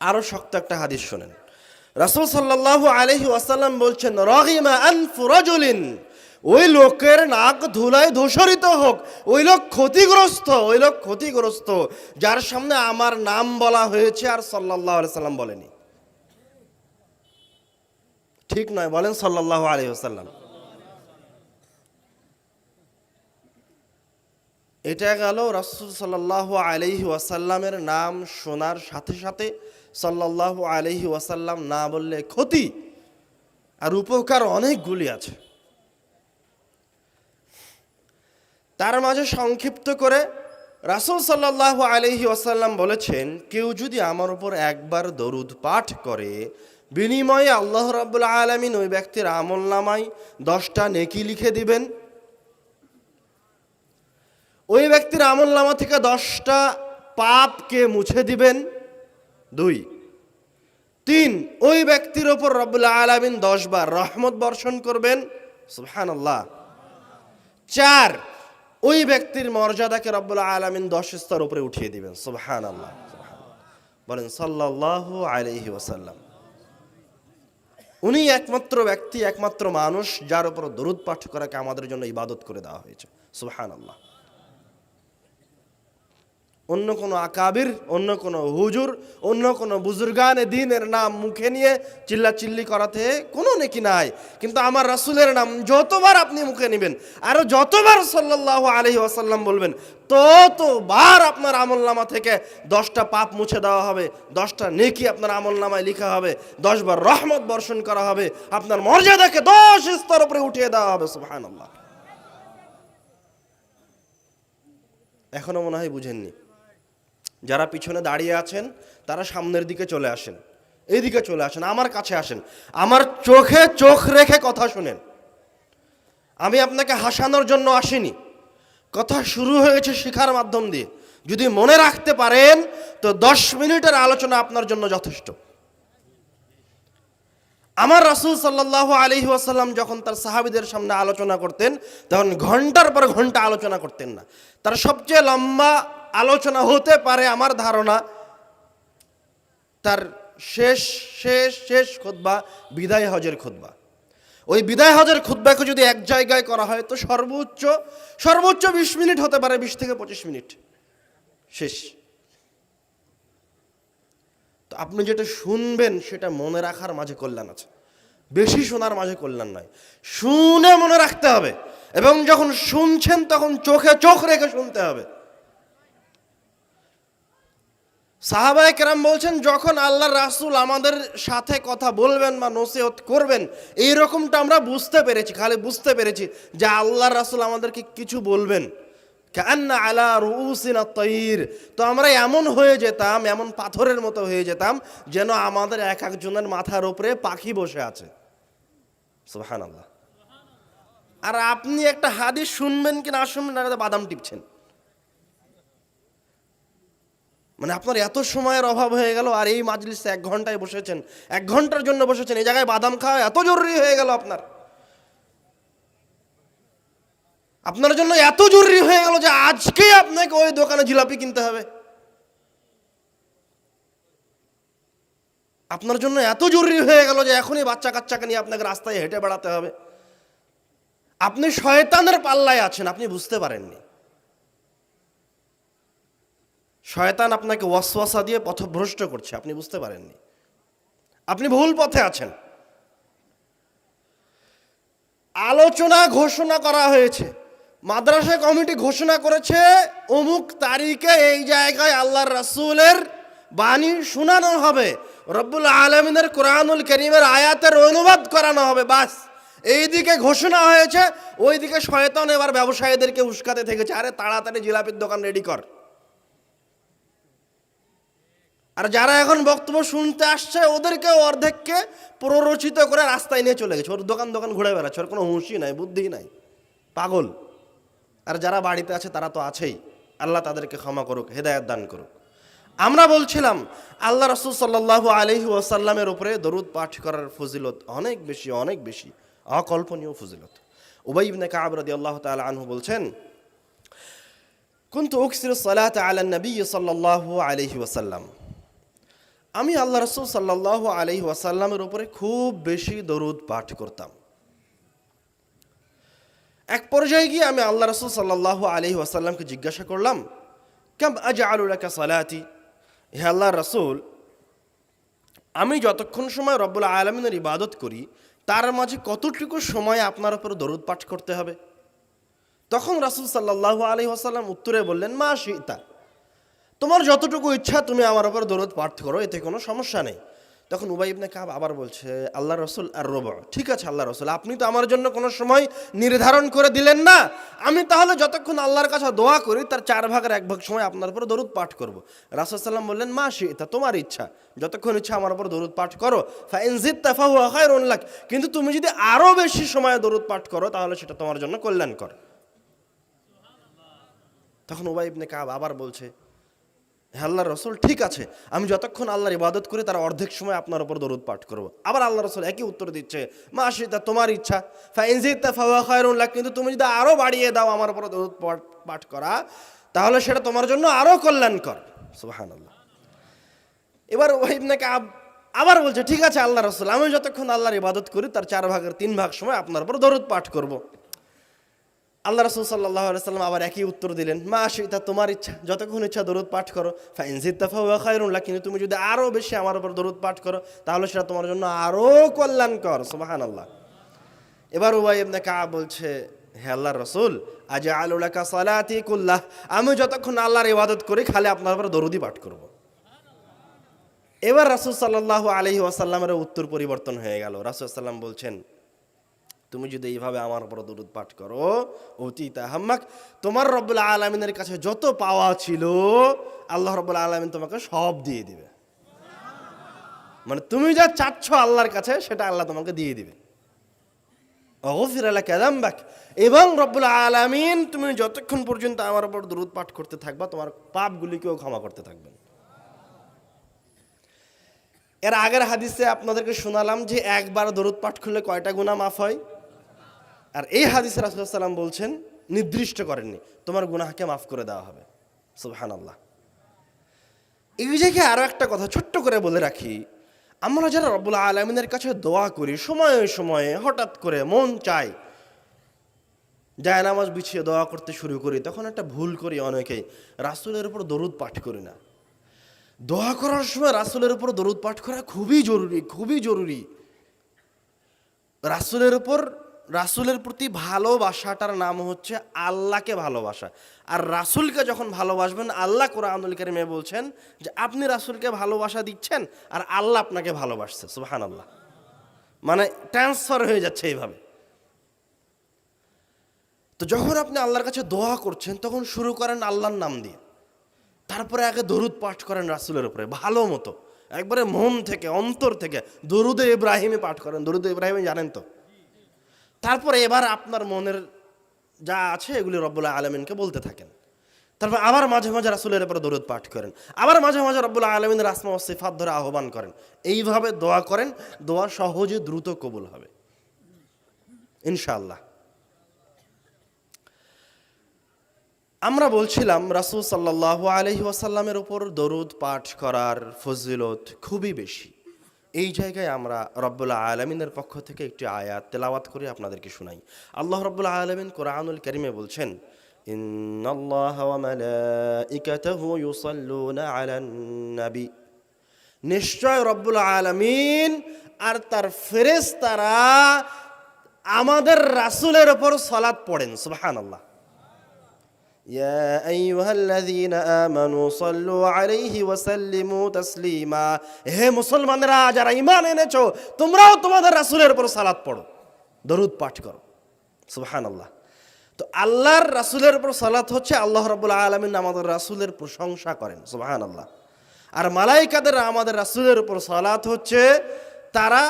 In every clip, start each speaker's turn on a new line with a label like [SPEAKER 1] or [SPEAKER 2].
[SPEAKER 1] আরও শক্ত একটা হাদিস শোনেন। রাসূল সাল্লাল্লাহু আলাইহি ওয়াসাল্লাম বলছেন রহিমা আনফু রাজুলিন ওই লোকের নাক ধুলায় ধূসরিত হোক, ওই লোক ক্ষতিগ্রস্ত, ওই লোক ক্ষতিগ্রস্ত, যার সামনে আমার নাম বলা হয়েছে আর আলাইহি সাল্লাম বলেনি। ঠিক নয়, বলেন সাল্লাল্লাহু আলাইহি ওয়াসাল্লাম। এটা গেল রাসূল সাল্লাল্লাহু আলাইহি ওয়াসাল্লামের নাম শোনার সাথে সাথে সাল্লাল্লাহু আলাইহি ওয়াসাল্লাম না বললে ক্ষতি আর উপকার অনেকগুলি আছে। তার মাঝে সংক্ষিপ্ত করে রাসূল সাল্লাল্লাহু আলাইহি ওয়াসাল্লাম বলেছেন, কেউ যদি আমার উপর একবার দরুদ পাঠ করে, বিনিময়ে আল্লাহ রাব্বুল আলমিন ওই ব্যক্তির আমল নামায় দশটা নেকি লিখে দিবেন ওই ব্যক্তির আমল নামা থেকে দশটা পাপকে মুছে দিবেন? দুই। তিন, ওই ব্যক্তির ওপর রব্বুল আলামিন দশবার রহমত বর্ষণ করবেন? সুবহানাল্লাহ। চার, ওই ব্যক্তির মর্যাদাকে রব্বুল আলামিন দশ স্তর উপরে উঠিয়ে দিবেন। সুবহান আল্লাহ বলেন, সাল্লাল্লাহু আলাইহি ওয়াসাল্লাম। উনি একমাত্র ব্যক্তি, একমাত্র মানুষ যার উপর দরুদ পাঠ করাকে আমাদের জন্য ইবাদত করে দেওয়া হয়েছে। সুবহান আল্লাহ অন্য কোনো আকাবির, অন্য কোনো হুজুর, অন্য কোনো বুজুর্গানে দিনের নাম মুখে নিয়ে চিল্লা চিল্লি করাতে কোনো নেকি নাই। কিন্তু আমার রাসূলের নাম যতবার আপনি মুখে নেবেন আরও যতবার সাল্লাল্লাহু আলাইহি ওয়াসাল্লাম বলবেন, ততবার আপনার আমল নামা থেকে দশটা পাপ মুছে দেওয়া হবে, দশটা নেকি আপনার আমল নামায় লেখা হবে, দশবার রহমত বর্ষণ করা হবে, আপনার মর্যাদাকে দশ স্তর উপরে উঠিয়ে দেওয়া হবে, সুবহানাল্লাহ। এখনও মনে হয় বুঝেননি। যারা পিছনে দাঁড়িয়ে আছেন, তারা সামনের দিকে চলে আসেন। এইদিকে চলে আসেন, আমার কাছে আসেন। আমার চোখে চোখ রেখে কথা শুনেন। আমি আপনাকে হাসানোর জন্য আসিনি। কথা শুরু হয়েছে শিখার মাধ্যম দিয়ে। যদি মনে রাখতে পারেন, তো দশ মিনিটের আলোচনা আপনার জন্য যথেষ্ট। আমার রাসূল সাল্লাল্লাহু আলাইহি ওয়াসাল্লাম যখন তার সাহাবীদের সামনে আলোচনা করতেন, তখন ঘণ্টার পর ঘণ্টা আলোচনা করতেন না। তার সবচেয়ে লম্বা আলোচনা হতে পারে আমার ধারণা। তার শেষ শেষ শেষ খুতবা বিদায় হজের খুতবা ওই বিদায় হজের খুতবাকে যদি এক জায়গায় করা হয়, তো সর্বোচ্চ সর্বোচ্চ বিশ মিনিট হতে পারে, বিশ থেকে পঁচিশ মিনিট। শেষ। তো আপনি যেটা শুনবেন, সেটা মনে রাখার মাঝে কল্যাণ আছে। বেশি শোনার মাঝে কল্যাণ নয় শুনে মনে রাখতে হবে। এবং যখন শুনছেন, তখন চোখে চোখ রেখে শুনতে হবে। সাহাবায় কেরাম বলছেন, যখন আল্লাহ রাসূল আমাদের সাথে কথা বলবেন বা নসিহত করবেন, এই রকমটা আমরা বুঝতে পেরেছি, খালি বুঝতে পেরেছি যে আল্লাহ রাসূল আমাদেরকে কিছু বলবেন। কান্না আলা রুসিনা তৈর তো আমরা এমন হয়ে যেতাম, এমন পাথরের মতো হয়ে যেতাম যেন আমাদের এক একজনের মাথার উপরে পাখি বসে আছে। সুবহান আল্লাহ আর আপনি একটা হাদিস শুনবেন কি না শুনবেন বাদাম টিপছেন। মানে আপনার এত সময়ের অভাব হয়ে গেল আর এই মাজলিসে এক ঘন্টায় বসেছেন, এক ঘণ্টার জন্য বসেছেন, এই জায়গায় বাদাম খাওয়া এত জরুরি হয়ে গেল আপনার। আপনার জন্য এত জরুরি হয়ে গেল যে আজকেই আপনাকে ওই দোকানে জিলাপি কিনতে হবে। আপনার জন্য এত জরুরি হয়ে গেল যে এখনই বাচ্চা কাচ্চাকে নিয়ে আপনাকে রাস্তায় হেঁটে বেড়াতে হবে। আপনি শয়তানের পাল্লায় আছেন, আপনি বুঝতে পারেননি। শয়তান আপনাকে ওয়াসওয়াসা দিয়ে পথভ্রষ্ট করছে, আপনি বুঝতে পারেননি। আপনি ভুল পথে আছেন। আলোচনা ঘোষণা করা হয়েছে। মাদ্রাসা কমিটি ঘোষণা করেছে, অমুক তারিখে এই জায়গায় আল্লাহর রাসূলের বাণী শোনানো হবে। রব্বুল আলমিনের কোরআনুল করিমের আয়াতের অনুবাদ করানো হবে, বাস। এইদিকে ঘোষণা হয়েছে, ওইদিকে শয়তান এবার ব্যবসায়ীদেরকে উস্কাতে থেকেছে। আরে তাড়াতাড়ি জিলাপির দোকান রেডি কর। আর যারা এখন বক্তব্য শুনতে আসছে ওদেরকে অর্ধেককে প্ররোচিত করে রাস্তায় নিয়ে চলে গেছে ওর দোকান দোকান ঘুরে বেড়াচ্ছে ওর কোনো হুঁশি নাই বুদ্ধি নাই পাগল আর যারা বাড়িতে আছে তারা তো আছেই আল্লাহ তাদেরকে ক্ষমা করুক হেদায়ত দান করুক আমরা বলছিলাম আল্লাহ রসুল সাল্লাহ আলহি ওয়াসাল্লামের উপরে দরুদ পাঠ করার ফজিলত অনেক বেশি অনেক বেশি অকল্পনীয় ফজিলত উবাই ইবনে কাব রাদিয়াল্লাহু তাআলা আনহু বলছেন كنت أكثر الصلاة على النبي صلى الله عليه وسلم আমি আল্লাহ রসুল সাল্লাহ আলহি ওয়াসাল্লামের উপরে খুব বেশি দরুদ পাঠ করতাম। এক পর্যায়ে গিয়ে আমি আল্লাহ রসুল সাল্লাহ আলহি ওয়াসাল্লামকে জিজ্ঞাসা করলাম, কেম আজ আলুলাকা সালাতি? হে আল্লাহ রসুল, আমি যতক্ষণ সময় রব্বুল আলমিনের ইবাদত করি, তার মাঝে কতটুকু সময় আপনার উপর দরুদ পাঠ করতে হবে? তখন রাসুল সাল্লাহ আলহি আসাল্লাম উত্তরে বললেন, মা সীতা তোমার যতটুকু ইচ্ছা, তুমি আমার উপর দরুদ পাঠ করো, এতে কোনো সমস্যা নেই। তখন উবাই ইবনে কাব আবার বলছে, আল্লাহ রসুল আর রব। ঠিক আছে, আল্লাহ রসুল, আপনি তো আমার জন্য কোনো সময় নির্ধারণ করে দিলেন না। আমি তাহলে যতক্ষণ আল্লাহর কাছে দোয়া করি, তার চার ভাগের এক ভাগ সময় আপনার উপর দরুদ পাঠ করব। রাসুল সাল্লাম বললেন, মা সে এটা তোমার ইচ্ছা। যতক্ষণ ইচ্ছা আমার উপর দরুদ পাঠ করো। ফাইনজিদ তাফাহু খায়রুন লাক। কিন্তু তুমি যদি আরও বেশি সময় দরুদ পাঠ করো, তাহলে সেটা তোমার জন্য কল্যাণ কল্যাণকর। তখন উবাই ইবনে কাব আবার বলছে হ্যাঁ আল্লাহ রসুল, ঠিক আছে, আমি যতক্ষণ আল্লাহর ইবাদত করি, তার অর্ধেক সময় আপনার উপর দরুদ পাঠ করব। আবার আল্লাহ রসুল একই উত্তর দিচ্ছে মা আশিতা তোমার ইচ্ছা। ফাইনজিতা ফাওয়া খায়রুল্লাহ কিন্তু তুমি যদি আরও বাড়িয়ে দাও আমার উপর দরুদ পাঠ- করা, তাহলে সেটা তোমার জন্য আরও কল্যাণকর। সুবাহান আল্লাহ এবার ওয়াহিবনাকে আবার বলছে, ঠিক আছে আল্লাহ রসুল আমি যতক্ষণ আল্লাহর ইবাদত করি, তার চার ভাগের তিন ভাগ সময় আপনার উপর দরুদ পাঠ করব। আল্লাহ রসুল সাল্লাহ সাল্লাম আবার একই উত্তর দিলেন মা আশিতা তোমার ইচ্ছা। যতক্ষণ ইচ্ছা দরুদ পাঠ করো। ফাইনজিদ্দাফা খায়রুল্লাহ কিন্তু তুমি যদি আরও বেশি আমার উপর দরুদ পাঠ করো, তাহলে সেটা তোমার জন্য আরও কল্যাণকর। সুবাহান আল্লাহ এবার উবাই ইবনে কা বলছে, হে আল্লাহ রসুল আজ আলুলাকা সালাতি কুল্লাহ। আমি যতক্ষণ আল্লাহর ইবাদত করি, খালি আপনার উপর দরুদি পাঠ করব। এবার রাসুল সাল্লাহ আলহি ওয়াসাল্লামের উত্তর পরিবর্তন হয়ে গেল। রাসুল সাল্লাম বলছেন তুমি যদি এইভাবে আমার উপর দরুদ পাঠ করো, অতীতা হাম্মাক তোমার রব্বুল আলমিনের কাছে যত পাওয়া ছিল, আল্লাহ রব্বুল আলমিন তোমাকে সব দিয়ে দিবে। মানে তুমি যা চাচ্ছ আল্লাহর কাছে, সেটা আল্লাহ তোমাকে দিয়ে দিবে। অগফির আল্লাহ কাদাম্বাক এবং রব্বুল আলমিন তুমি যতক্ষণ পর্যন্ত আমার উপর দরুদ পাঠ করতে থাকবা, তোমার পাপগুলিকেও ক্ষমা করতে থাকবেন। এর আগের হাদিসে আপনাদেরকে শোনালাম যে একবার দরুদ পাঠ করলে কয়টা গুণা মাফ হয়? আর এই হাদিসে রাসুলাম বলছেন, নির্দিষ্ট করেননি। তোমার গুনাহকে মাফ করে দেওয়া হবে। সুবহান আল্লাহ এই জায়গায় আরও একটা কথা ছোট্ট করে বলে রাখি, আমরা যারা রব্বুল আলমিনের কাছে দোয়া করি, সময়ে সময়ে হঠাৎ করে মন চায় যায় নামাজ বিছিয়ে দোয়া করতে শুরু করি, তখন একটা ভুল করি অনেকেই। রাসুলের উপর দরুদ পাঠ করি না। দোয়া করার সময় রাসুলের উপর দরুদ পাঠ করা খুবই জরুরি খুবই জরুরি। রাসুলের উপর রাসুলের প্রতি ভালোবাসাটার নাম হচ্ছে আল্লাহকে ভালোবাসা। আর রাসুলকে যখন ভালোবাসবেন, আল্লাহ কোরআনুল কারিমে বলছেন যে, আপনি রাসুলকে ভালোবাসা দিচ্ছেন আর আল্লাহ আপনাকে ভালোবাসছে। সুহান আল্লাহ মানে ট্রান্সফার হয়ে যাচ্ছে এইভাবে। তো যখন আপনি আল্লাহর কাছে দোয়া করছেন, তখন শুরু করেন আল্লাহর নাম দিয়ে। তারপরে আগে দরুদ পাঠ করেন রাসুলের উপরে, ভালো মতো। একবারে মন থেকে, অন্তর থেকে দরুদে ইব্রাহিমে পাঠ করেন। দরুদ ইব্রাহিমে জানেন তো? তারপরে এবার আপনার মনের যা আছে এগুলি রব্বুল্লাহ আলমিনকে বলতে থাকেন। তারপর আবার মাঝে মাঝে রাসুলের উপরে দরুদ পাঠ করেন। আবার মাঝে মাঝে রব্বুল্লাহ আলমিনের রাসমা ও সিফাত ধরে আহ্বান করেন। এইভাবে দোয়া করেন, দোয়া সহজে দ্রুত কবুল হবে। ইনশাআল্লাহ। আমরা বলছিলাম, রাসুল সাল্লাহ আলহি ওয়াসাল্লামের উপর দরুদ পাঠ করার ফজিলত খুবই বেশি। এই জায়গায় আমরা রব্বুল্লাহ আলমিনের পক্ষ থেকে একটি আয়াত তেলাওয়াত করে আপনাদেরকে শোনাই আল্লাহ রব্বুল্লাহ আলমিন কোরআনুল করিমে বলছেন إن الله وملائكته يصلون على النبي নিশ্চয় রব্বুল আলমিন আর তার ফেরেশতারা আমাদের রাসূলের উপর সলাৎ পড়েন সুবহানাল্লাহ يا أيها الذين آمنوا صلوا عليه وسلموا تسليما হে মুসলমানেরা যারা ঈমান এনেছো তোমরাও তোমাদের রাসূলের উপর সালাত পড়ো দরুদ পাঠ করো সুবহানাল্লাহ তো আল্লাহর রাসূলের উপর সালাত হচ্ছে আল্লাহ রাব্বুল আলামিন আমাদের রাসূলের প্রশংসা করেন সুবহানাল্লাহ আর মালাইকাদের আমাদের রাসূলের উপর সালাত হচ্ছে তারা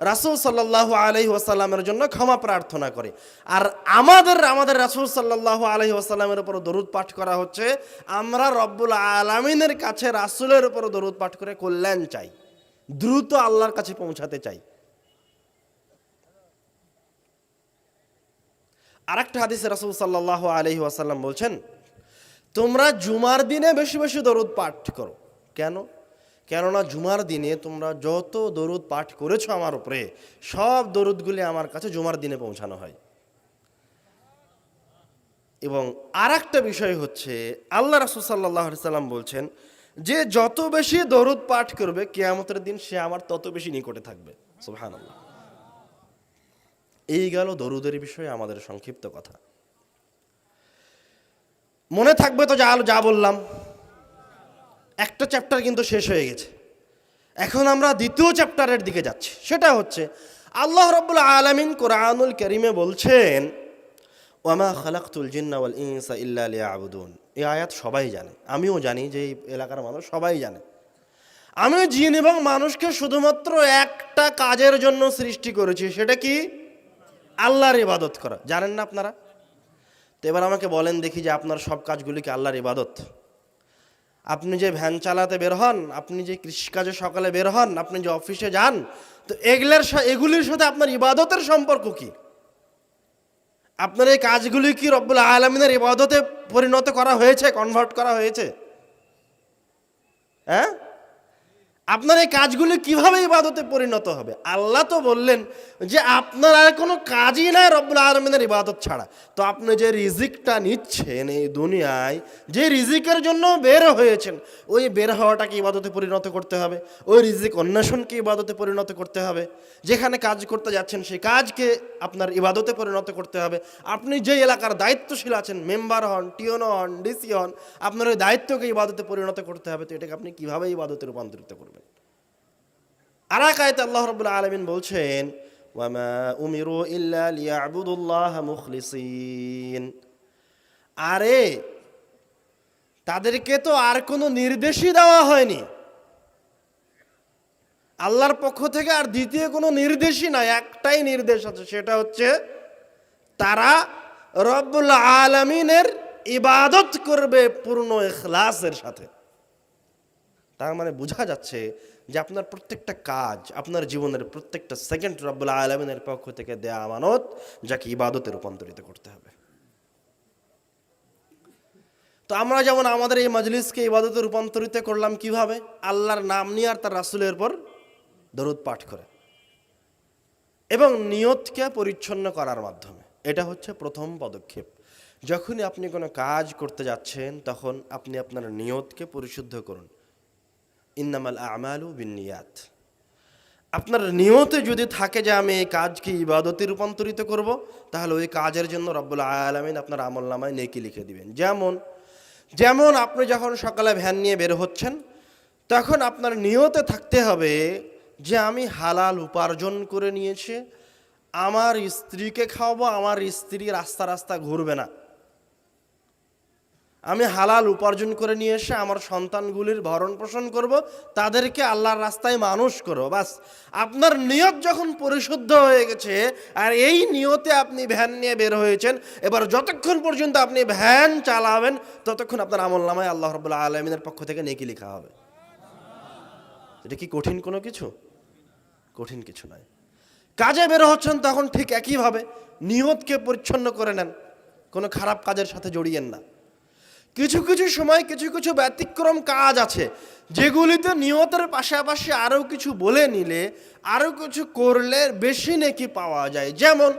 [SPEAKER 1] রাসূল সাল্লাল্লাহু আলাইহি ওয়াসাল্লামের জন্য ক্ষমা প্রার্থনা করে। আর আমাদের আমাদের রাসূল সাল্লাল্লাহু আলাইহি ওয়াসাল্লামের উপর দরুদ পাঠ করা হচ্ছে, আমরা রব্বুল আলামিনের কাছে রাসূলের উপর দরুদ পাঠ করে কল্যাণ চাই। দ্রুত আল্লাহর কাছে পৌঁছাতে চাই। আরেকটা হাদিসে রাসূল সাল্লাল্লাহু আলাইহি ওয়াসাল্লাম বলছেন, তোমরা জুমার দিনে বেশি বেশি দরুদ পাঠ করো। কেন? কেননা জুমার দিনে তোমরা যত দরুদ পাঠ করেছ আমার উপরে, সব দরুদগুলি আমার কাছে জুমার দিনে পৌঁছানো হয়। এবং আর একটা বিষয় হচ্ছে, আল্লাহ রাসুল সাল্লাহ সাল্লাম বলছেন, যে যত বেশি দরুদ পাঠ করবে, কেয়ামতের দিন সে আমার তত বেশি নিকটে থাকবে। আল্লাহ এই গেল দরুদের বিষয়ে আমাদের সংক্ষিপ্ত কথা। মনে থাকবে তো যা যা বললাম। একটা চ্যাপ্টার কিন্তু শেষ হয়ে গেছে। এখন আমরা দ্বিতীয় চ্যাপ্টারের দিকে যাচ্ছি। সেটা হচ্ছে, আল্লাহ রব্বুল আলমিন কোরআনুল করিমে বলছেন, ওয়ামা খালাকুল জিন্নাওয়াল ইনসা ইল্লা আবুদুন এই আয়াত সবাই জানে। আমিও জানি যে এই এলাকার মানুষ সবাই জানে। আমি জিন এবং মানুষকে শুধুমাত্র একটা কাজের জন্য সৃষ্টি করেছি, সেটা কি? আল্লাহর ইবাদত করা। জানেন না আপনারা? তো এবার আমাকে বলেন দেখি যে আপনার সব কাজগুলি কি আল্লাহর ইবাদত? আপনি যে ভ্যান চালাতে বের হন, আপনি যে কৃষিকাজে সকালে বের হন, আপনি যে অফিসে যান, তো এগুলোর এগুলির সাথে আপনার ইবাদতের সম্পর্ক কি? আপনার এই কাজগুলি কি রব্বুল আলমিনের ইবাদতে পরিণত করা হয়েছে কনভার্ট করা হয়েছে? হ্যাঁ? আপনার এই কাজগুলি কীভাবে ইবাদতে পরিণত হবে? আল্লাহ তো বললেন যে আপনার আর কোনো কাজই নাই রব্বুল আলমিনের ইবাদত ছাড়া। তো আপনি যে রিজিকটা নিচ্ছেন এই দুনিয়ায়, যে রিজিকের জন্য বের হয়েছেন, ওই বের হওয়াটাকে ইবাদতে পরিণত করতে হবে। ওই রিজিক অন্বেষণকে ইবাদতে পরিণত করতে হবে। যেখানে কাজ করতে যাচ্ছেন, সেই কাজকে আপনার ইবাদতে পরিণত করতে হবে। আপনি যে এলাকার দায়িত্বশীল আছেন, মেম্বার হন, টিওনো হন, ডিসি হন, আপনার ওই দায়িত্বকে ইবাদতে পরিণত করতে হবে। তো এটাকে আপনি কীভাবে ইবাদতে রূপান্তরিত করবেন? আর আল্লাহ রবুল্লা আলমিন বলছেন, ওয়ামা উমিরু ইল্লা লিয়াবুদুল্লাহ মুখলিসিন। আরে, তাদেরকে তো আর কোনো নির্দেশই দেওয়া হয়নি। আল্লাহর পক্ষ থেকে আর দ্বিতীয় কোনো নির্দেশই নাই, একটাই নির্দেশ আছে, সেটা হচ্ছে তারা রব্বুল আলমিনের ইবাদত করবে পূর্ণ এখলাসের সাথে। তার মানে বোঝা যাচ্ছে যে আপনার প্রত্যেকটা কাজ আপনার জীবনের প্রত্যেকটা সেকেন্ড রব্বুল আলমিনের পক্ষ থেকে দেয়া আমানত, যাকে ইবাদতে রূপান্তরিত করতে হবে। তো আমরা যেমন আমাদের এই মজলিসকে ইবাদতে রূপান্তরিত করলাম কীভাবে? আল্লাহর নাম নিয়ে আর তার রাসুলের পর দরুদ পাঠ করে। এবং নিয়তকে পরিচ্ছন্ন করার মাধ্যমে। এটা হচ্ছে প্রথম পদক্ষেপ। যখনই আপনি কোনো কাজ করতে যাচ্ছেন, তখন আপনি আপনার নিয়তকে পরিশুদ্ধ করুন। ইন্নামাল আমালু বিনিয়াত। আপনার নিয়তে যদি থাকে যে আমি এই কাজকে ইবাদতে রূপান্তরিত করব, তাহলে ওই কাজের জন্য রব্বুল আলমিন আপনার আমল নামায় নেকি লিখে দিবেন। যেমন যেমন আপনি যখন সকালে ভ্যান নিয়ে বের হচ্ছেন, তখন আপনার নিয়তে থাকতে হবে যে আমি হালাল উপার্জন করে নিয়েছি, আমার স্ত্রীকে খাওয়াবো, আমার স্ত্রী রাস্তা রাস্তা ঘুরবে না। আমি হালাল উপার্জন করে নিয়ে এসে আমার সন্তানগুলির ভরণ পোষণ করব, তাদেরকে আল্লাহর রাস্তায় মানুষ করব বাস, আপনার নিয়ত যখন পরিশুদ্ধ হয়ে গেছে, আর এই নিয়তে আপনি ভ্যান নিয়ে বের হয়েছেন, এবার যতক্ষণ পর্যন্ত আপনি ভ্যান চালাবেন, ততক্ষণ আপনার আমল নামায় আল্লাহ রবুল্লাহ আলমিনের পক্ষ থেকে নেকি লেখা হবে। এটা কি কঠিন কোনো কিছু? কঠিন কিছু নয়। কাজে বের হচ্ছেন তখন ঠিক একইভাবে, নিয়তকে পরিচ্ছন্ন করে নেন, কোনো খারাপ কাজের সাথে জড়িয়েন না। কিছু কিছু সময় কিছু কিছু ব্যতিক্রম কাজ আছে, যেগুলিতে নিয়তের পাশাপাশি আরও কিছু বলে নিলে, আরও কিছু করলে বেশি নেকি পাওয়া যায়। যেমন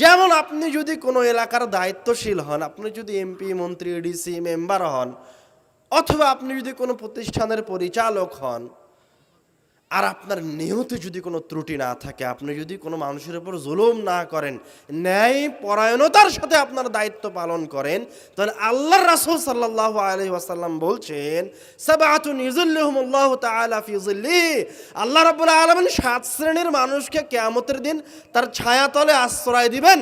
[SPEAKER 1] যেমন আপনি যদি কোনো এলাকার দায়িত্বশীল হন, আপনি যদি এমপি মন্ত্রী ডিসি মেম্বার হন, অথবা আপনি যদি কোনো প্রতিষ্ঠানের পরিচালক হন আর আপনার নিহতে যদি কোনো ত্রুটি না থাকে, আপনি যদি কোনো মানুষের উপর জুলুম না করেন, ন্যায় পরায়ণতার সাথে আপনার দায়িত্ব পালন করেন, তাহলে আল্লাহ রাসূল সাল্লাল্লাহু আলাইহি ওয়াসাল্লাম বলছেন যিল্লি। আল্লাহ রাব্বুল আলামিন সাত শ্রেণির মানুষকে কিয়ামতের দিন তার ছায়াতলে আশ্রয় দিবেন।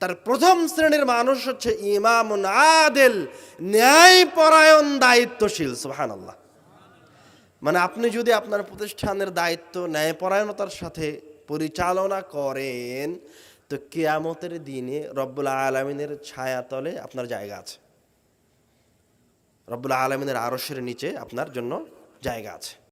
[SPEAKER 1] তার প্রথম শ্রেণির মানুষ হচ্ছে ইমামুন আদেল ন্যায়পরায়ণ দায়িত্বশীল, সুবহানাল্লাহ। মানে আপনি যদি আপনার প্রতিষ্ঠানের দায়িত্ব ন্যায়পরায়ণতার সাথে পরিচালনা করেন, তো কেয়ামতের দিনে রব্বুল আলমিনের ছায়াতলে আপনার জায়গা আছে। রব্বুল আলমিনের আরসের নিচে আপনার জন্য জায়গা আছে।